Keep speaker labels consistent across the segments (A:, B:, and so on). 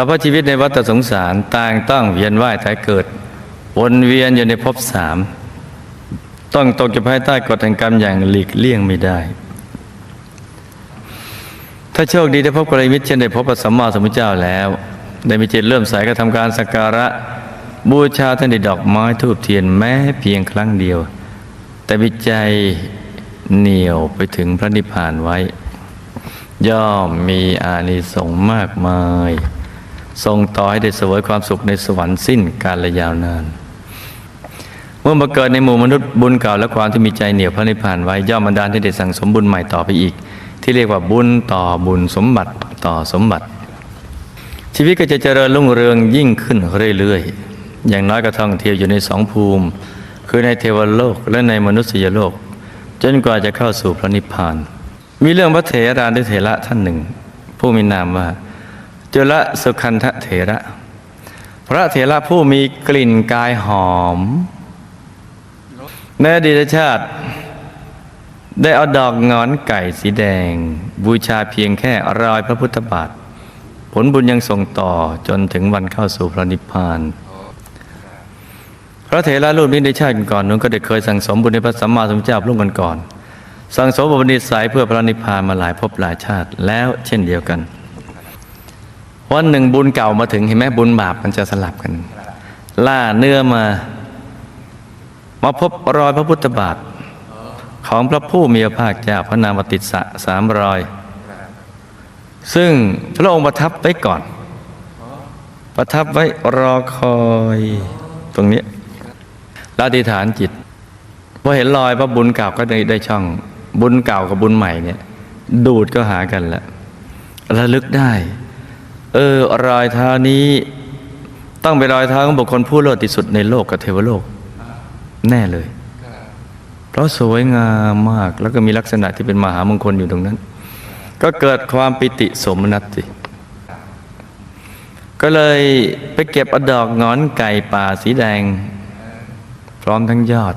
A: รรพชีวิตในวัฏสงสารต่างต้องเวียนว่ายตายเกิด วนเวียนอยู่ในภพสาม ต้องตกอยู่ภายใต้กฎแห่งกรรมอย่างหลีกเลี่ยงไม่ได้ ถ้าโชคดีได้พบกัลยาณมิตรเช่นได้พบพระสัมมาสัมพุทธเจ้าแล้ว ได้มีจิตเริ่มใสก็ทำการสักการะ บูชาท่านด้วยดอกไม้ทูบเทียนแม้เพียงครั้งเดียว แต่วิใจเหนียวไปถึงพระนิพพานไว้ ย่อมมีอานิสงส์มากมาย ทรงต่อให้ได้เสวยความสุขในสวรรค์สิ้นกาลยาวนาน เมื่อมาเกิดในหมู่มนุษย์บุญเก่าและความที่มีใจเหนียวพระนิพพานไว้ย่อมบันดาลให้ได้สั่งสมบุญใหม่ต่อไปอีก ที่เรียกว่าบุญต่อบุญสมบัติต่อสมบัติ ชีวิตก็จะเจริญรุ่งเรืองยิ่งขึ้นเรื่อยๆอย่างน้อยก็ท่องเที่ยวอยู่ในสองภูมิ คือในเทวโลกและในมนุษยโลก จนกว่าจะเข้าสู่พระนิพพาน มีเรื่องพระเถรานุเถระท่านหนึ่ง ผู้มีนามว่า จุลสุขันธเถระ พระเถระผู้มีกลิ่นกายหอมในอดีตชาติ ได้เอาดอกงอนไก่สีแดง บูชาเพียงแค่รอยพระพุทธบาท ผลบุญยังส่งต่อจนถึงวันเข้าสู่พระนิพพานพระเถระรูปนี้ในชาติก่อนนู้นก็ได้เคยสั่งสมบุญในพระสัมมาสัมพุทธเจ้าร่วมกันก่อน สั่งสมบุญนิสัยเพื่อพระนิพพานมาหลายภพหลายชาติแล้วเช่นเดียวกัน วันหนึ่งบุญเก่ามาถึงเห็นไหมบุญบาปมันจะสลับกัน ล่าเนื้อมา มาพบรอยพระพุทธบาท ของพระผู้มีพระภาคเจ้าพระนามติสะสามรอย ซึ่งพระองค์ประทับไว้ก่อน ประทับไว้รอคอยตรงนี้ล้วอธิฐานจิตพอเห็นรอยพระบุญเก่าก็ได้ได้ช่อง บุญเก่ากับบุญใหม่เนี่ย ดูดก็หากันแล้วระลึกได้ เออรอยเท้านี้ต้องเป็นรอยเท้าของบุคคลผู้เลิศที่สุดในโลกกับเทวโลก แน่เลย เพราะสวยงามมากแล้วก็มีลักษณะที่เป็นมหามงคลอยู่ตรงนั้น ก็เกิดความปิติสมนัตสิก็เลยไปเก็บอดอกงอนไก่ป่าสีแดง พร้อมทั้งยอด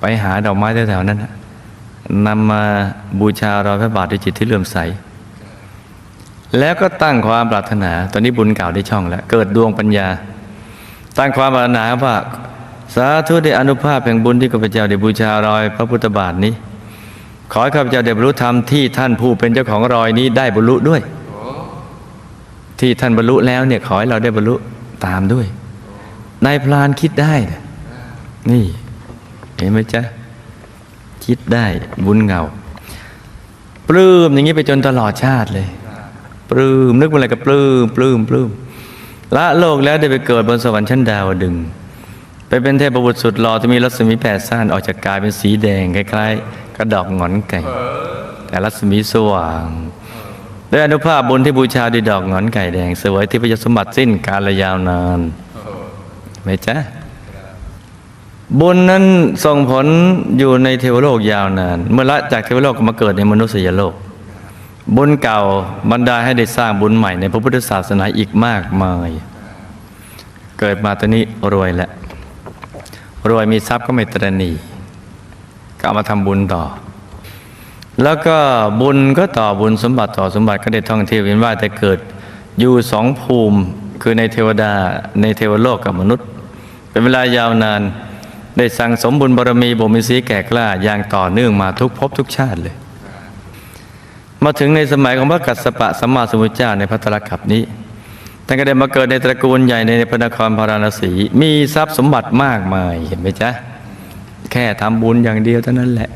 A: ไปหาดอกไม้แถวๆนั้นนำมาบูชารอยพระบาทด้วยจิตที่เลื่อมใส แล้วก็ตั้งความปรารถนา ตอนนี้บุญเก่าได้ช่องแล้ว เกิดดวงปัญญา ตั้งความปรารถนาว่า สาธุได้อนุภาพแห่งบุญที่ข้าพเจ้าได้บูชารอย พระพุทธบาทนี้ ขอให้ข้าพเจ้าได้บรรลุธรรมที่ท่านผู้เป็นเจ้าของรอยนี้ได้บรรลุด้วย ที่ท่านบรรลุแล้วเนี่ยขอให้เราได้บรรลุตามด้วย นายพลานคิดได้นะนี่ เห็นไหมจ๊ะ คิดได้บุญเงาปลื้มอย่างนี้ไปจนตลอดชาติเลย ปลื้มนึกว่าอะไรก็ปลื้มปลื้มปลื้มละโลกแล้วได้ไปเกิดบนสวรรค์ชั้นดาวดึง ไปเป็นเทพบุตรสุดหล่อที่มีรัศมีแปดซ่านออกจากกายเป็นสีแดงคล้ายๆ กระดอกหงอนไก่ แต่รัศมีสว่างด้วยอนุภาพบุญที่บูชาด้วยดอกหงอนไก่แดง สวยที่พยสมบัติสิ้นกาลยาวนานไหมจ๊ะบุญนั้นส่งผลอยู่ในเทวโลกยาวนาน เมื่อละจากเทวโลกก็มาเกิดในมนุษยโลก บุญเก่าบรรดาให้ได้สร้างบุญใหม่ในพระพุทธศาสนาอีกมากมาย เกิดมาตอนนี้รวยแล้วรวยมีทรัพย์ก็ไม่ตรณีก็เอามาทำบุญต่อ แล้วก็บุญก็ต่อบุญสมบัติต่อสมบัติก็ได้ท่องเที่ยวเวียนว่ายแต่เกิดอยู่สองภูมิคือในเทวดาในเทวโลกกับมนุษย์ เป็นเวลายาวนานได้สั่งสมบุญบารมีบ่มีสีแก่กล้าอย่างต่อเนื่องมาทุกภพทุกชาติเลย มาถึงในสมัยของพระกัสสปะสัมมาสัมพุทธเจ้าในพัตตรกัปนี้ท่านก็ได้มาเกิดในตระกูลใหญ่ในพระนครพาราณสี มีทรัพย์สมบัติมากมายเห็นไหมจ๊ะ แค่ทำบุญอย่างเดียวเท่านั้นแหละ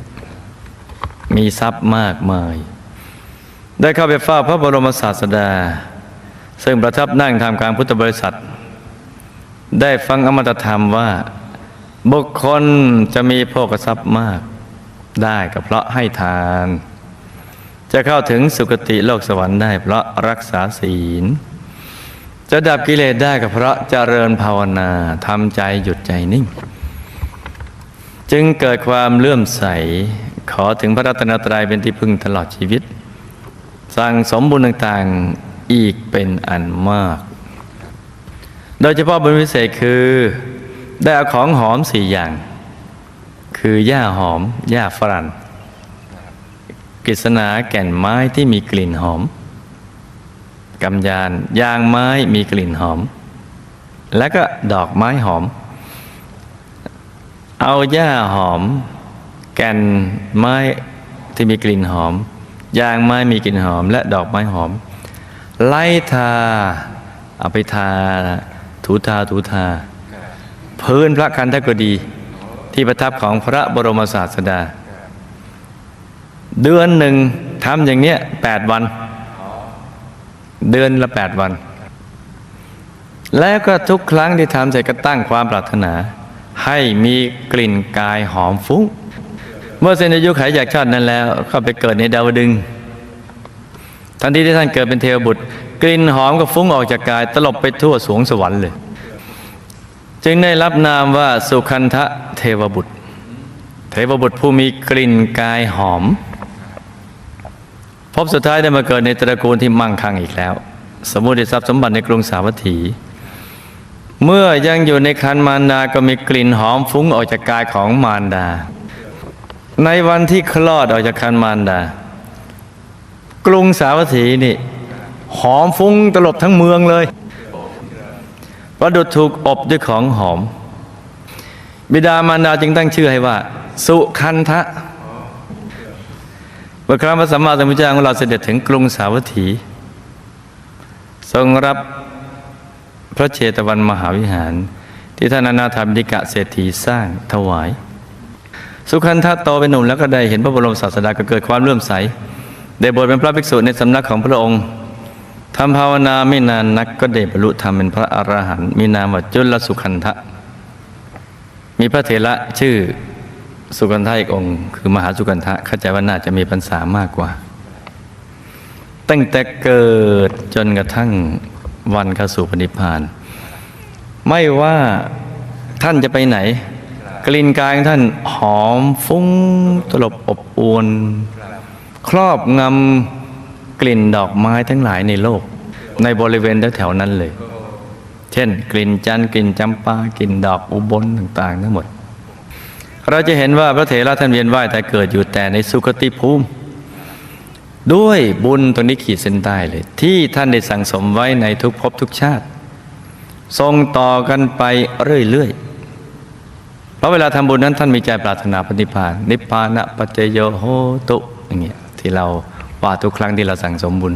A: มีทรัพย์มากมาย ได้เข้าไปเฝ้าพระบรมศาสดา ซึ่งประทับนั่งทำการพุทธบริษัท ได้ฟังอมตะธรรมว่า บุคคลจะมีโภคทรัพย์มาก ได้ก็เพราะให้ทาน จะเข้าถึงสุคติโลกสวรรค์ได้เพราะรักษาศีล จะดับกิเลสได้ก็เพราะเจริญภาวนาทำใจหยุดใจนิ่ง จึงเกิดความเลื่อมใสขอถึงพระรัตนตรัยเป็นที่พึ่งตลอดชีวิต สั่งสมบุญต่างๆอีกเป็นอันมาก โดยเฉพาะบุญพิเศษคือ ได้เอาของหอมสี่อย่าง คือหญ้าหอมหญ้าฝรั่ง กฤษณาแก่นไม้ที่มีกลิ่นหอมกำยานยางไม้มีกลิ่นหอม แล้วก็ดอกไม้หอม เอาหญ้าหอม แก่นไม้ที่มีกลิ่นหอม ยางไม้มีกลิ่นหอม และดอกไม้หอม ไล่ทาเอาไปทาถูทาถูทา พื้นพระคันธกดีที่ประทับของพระบรมศาสดา เดือนหนึ่งทำอย่างเนี้ยแปดวัน เดือนละแปดวัน แล้วก็ทุกครั้งที่ทำเสร็จก็ตั้งความปรารถนา ให้มีกลิ่นกายหอมฟุ้ง เมื่อเส้นอายุไขจากชาตินั้นแล้วก็ไปเกิดในดาวดึงส์ทันทีที่ท่านเกิดเป็นเทวบุตร กลิ่นหอมก็ฟุ้งออกจากกาย ตลบไปทั่วสวงสวรรค์เลย จึงได้รับนามว่าสุคันธะเทวบุตร เทวบุตรผู้มีกลิ่นกายหอม พบสุดท้ายได้มาเกิดในตระกูลที่มั่งคั่งอีกแล้ว สมมุติทรัพย์สมบัติในกรุงสาวัตถี เมื่อยังอยู่ในคันมารดาก็มีกลิ่นหอมฟุ้งออกจากกายของมารดา ในวันที่คลอดออกจากคันมารดา กรุงสาวัตถีนี่หอมฟุ้งตลบทั้งเมืองเลยประดุจถูกอบด้วยของหอม บิดามารดาจึงตั้งชื่อให้ว่า สุคันทะ เมื่อครั้งพระสัมมาสัมพุทธเจ้าของเราเสด็จถึงกรุงสาวัตถี ทรงรับพระเชตวันมหาวิหาร ที่ท่านอนาถาบิกะเศรษฐีสร้างถวาย สุขันธะโตเป็นหนุ่มแล้วก็ได้เห็นพระบรมศาสดาก็เกิดความเลื่อมใส ได้บวชเป็นพระภิกษุในสำนักของพระองค์ทำภาวนาไม่นานนักก็ได้บรรลุธรรมเป็นพระอรหันต์มีนามว่าจุลสุขันธะมีพระเถระชื่อ สุกันทะอีกองค์ คือมหาสุกันทะเข้าใจว่าน่าจะมีพรรษามากกว่า ตั้งแต่เกิดจนกระทั่งวันเข้าสู่ปณิพพาน ไม่ว่าท่านจะไปไหน กลิ่นกายของท่านหอมฟุ้งตลบอบอวน ครอบงำกลิ่นดอกไม้ทั้งหลายในโลก ในบริเวณแถวๆนั้นเลย เช่น กลิ่นจันทร์กลิ่นจำปากลิ่นดอกอุบลต่างๆ ทั้งหมด เราจะเห็นว่าพระเถระท่านเวียนว่ายแต่เกิดอยู่แต่ในสุคติภูมิ ด้วยบุญตรงนี้ขีดเส้นใต้เลย ที่ท่านได้สั่งสมไว้ในทุกภพทุกชาติ ทรงต่อกันไปเรื่อยๆเพราะเวลาทำบุญนั้นท่านมีใจปรารถนาปฏิพานนิพพานะปัจจโยโหตุอย่างเงี้ยที่เราว่าทุกครั้งที่เราสั่งสมบุญ